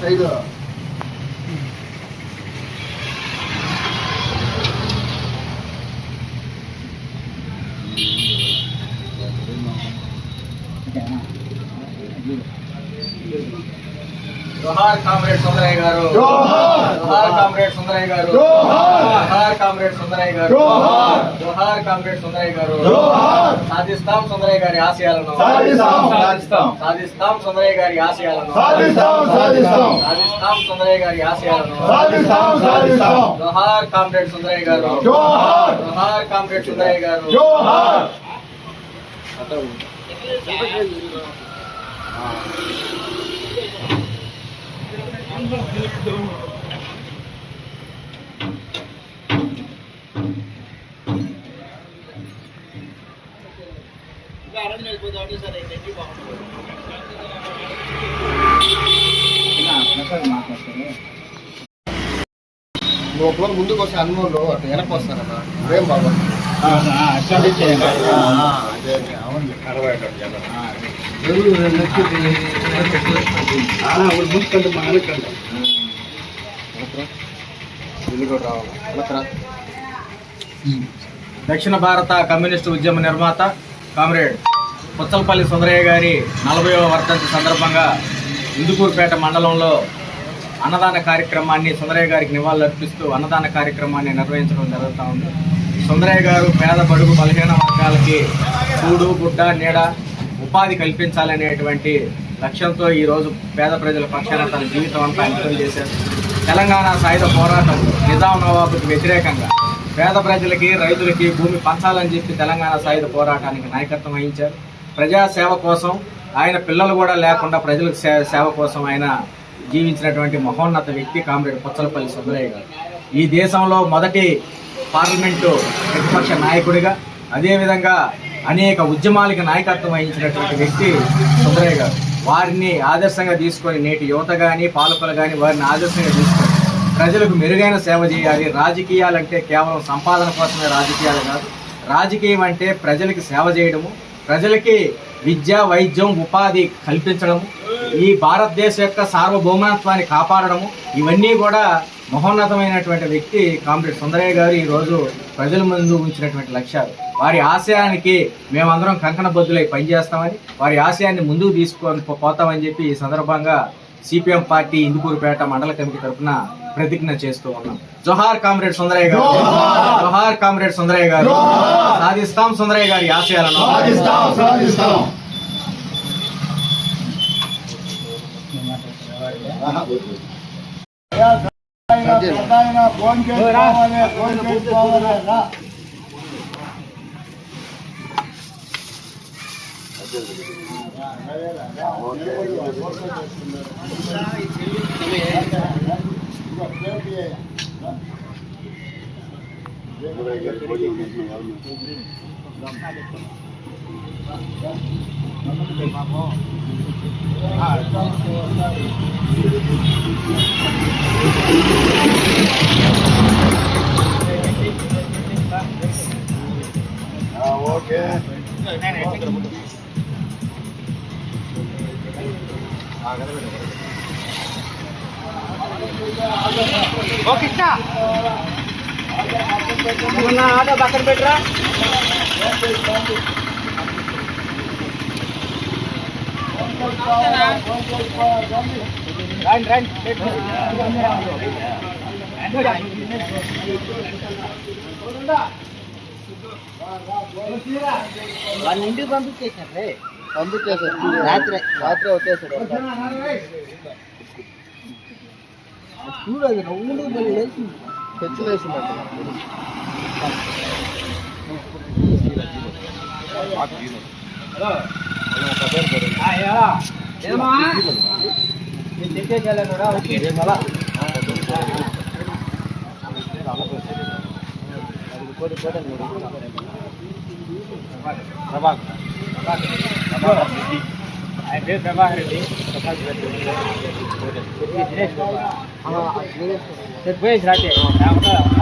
Side జోహార్ comrade సోదరయ్య గారు. జోహార్! జోహార్ comrade Sundarayya గారు జోహార్! జోహార్ comrade Sundarayya గారు జోహార్! జోహార్ కామ్రేడ్ సుందరయ్య గారు జోహార్! సాధిస్తాం సుందరయ్య గారి ఆశయాలను సాధిస్తాం, సాధిస్తాం. సాధిస్తాం సుందరయ్య గారి ఆశయాలను సాధిస్తాం, సాధిస్తాం. సాధిస్తాం సుందరయ్య గారి ఆశయాలను సాధిస్తాం, సాధిస్తాం. జోహార్ కామ్రేడ్ సుందరయ్య గారు జోహార్! జోహార్ కామ్రేడ్ సుందరయ్య గారు జోహార్ నువ్వు ఒకవేళ ముందుకు వస్తే అన్నోళ్ళు అటు వెనక్కి వస్తారన్నా ఏం బాబా? అదే అవును దక్షిణ భారత కమ్యూనిస్టు ఉద్యమ నిర్మాత కామ్రేడ్. పుచ్చలపల్లి సుందరయ్య గారి నలభైవ వర్ధంతి సందర్భంగా ఇందుకూరుపేట మండలంలో అన్నదాన కార్యక్రమాన్ని సుందరయ్య గారికి నివాళులర్పిస్తూ అన్నదాన కార్యక్రమాన్ని నిర్వహించడం జరుగుతూ ఉంది. సుందరయ్య గారు పేద బడుగు బలహీన వర్గాలకి కూడు గుడ్డ నీడ ఉపాధి కల్పించాలనేటువంటి లక్ష్యంతో ఈరోజు పేద ప్రజల పక్షాన తన జీవితం అంతా అంకితం చేశారు. తెలంగాణ సాయుధ పోరాటం నిజాం నవాబుకి వ్యతిరేకంగా పేద ప్రజలకి రైతులకి భూమి పంచాలని చెప్పి తెలంగాణ సాయుధ పోరాటానికి నాయకత్వం వహించారు. ప్రజా సేవ కోసం ఆయన పిల్లలు కూడా లేకుండా ప్రజలకు సేవ కోసం ఆయన జీవించినటువంటి మహోన్నత వ్యక్తి కామ్రేడ్ పుచ్చలపల్లి సుందరయ్య గారు. ఈ దేశంలో మొదటి పార్లమెంటు ప్రతిపక్ష నాయకుడిగా అదేవిధంగా అనేక ఉద్యమాలకి నాయకత్వం వహించినటువంటి వ్యక్తి సుందరయ్య గారు. వారిని ఆదర్శంగా తీసుకొని నేటి యువత కానీ పాలకులు కానీ వారిని ఆదర్శంగా తీసుకొని ప్రజలకు మెరుగైన సేవ చేయాలి. రాజకీయాలంటే కేవలం సంపాదన కోసమే రాజకీయాలు కాదు. రాజకీయం అంటే ప్రజలకు సేవ చేయడము ప్రజలకి విద్య వైద్యం ఉపాధి కల్పించడము ఈ భారతదేశం యొక్క సార్వభౌమత్వాన్ని కాపాడడము ఇవన్నీ కూడా మహోన్నతమైనటువంటి వ్యక్తి కామ్రేడ్ సుందరయ్య గారు ఈ రోజు ప్రజల ముందు ఉంచినటువంటి లక్ష్యాలు. వారి ఆశయానికి మేమందరం కంకణ బద్దులై పనిచేస్తామని వారి ఆశయాన్ని ముందుకు తీసుకొని పోతామని చెప్పి ఈ సందర్భంగా సిపిఎం పార్టీ ఇందుకూరుపేట మండల కమిటీ తరఫున ప్రతిజ్ఞ చేస్తూ ఉన్నాం. జోహార్ కామ్రేడ్ సుందరయ్య గారు. జోహార్! కామ్రేడ్ సుందరయ్య గారు! సాధిస్తాం సుందరయ్య గారి ఆశయాలను. సాధిస్తాం సాధిస్తాం. ఓకే. ఓకే ఆ కదా ఆటో పక్కన పెట్టరా? రండి రండి వాళ్ళ ఇంటికి పంపించేసారు రే పంపించేసారు రాత్రి. రాత్రి వచ్చేసాడు. చూడు అది రౌండ్ మళ్ళీ లేచింది తెచ్చి వేసిందంట ఏమా నేను తెచ్చేసాను రా ఓకే మళ్ళా ప్రభాకర్ ఆయన పేరు ప్రభాకర్ రెడ్డి దినేష్ સરભાઈ જ રાખે આપણે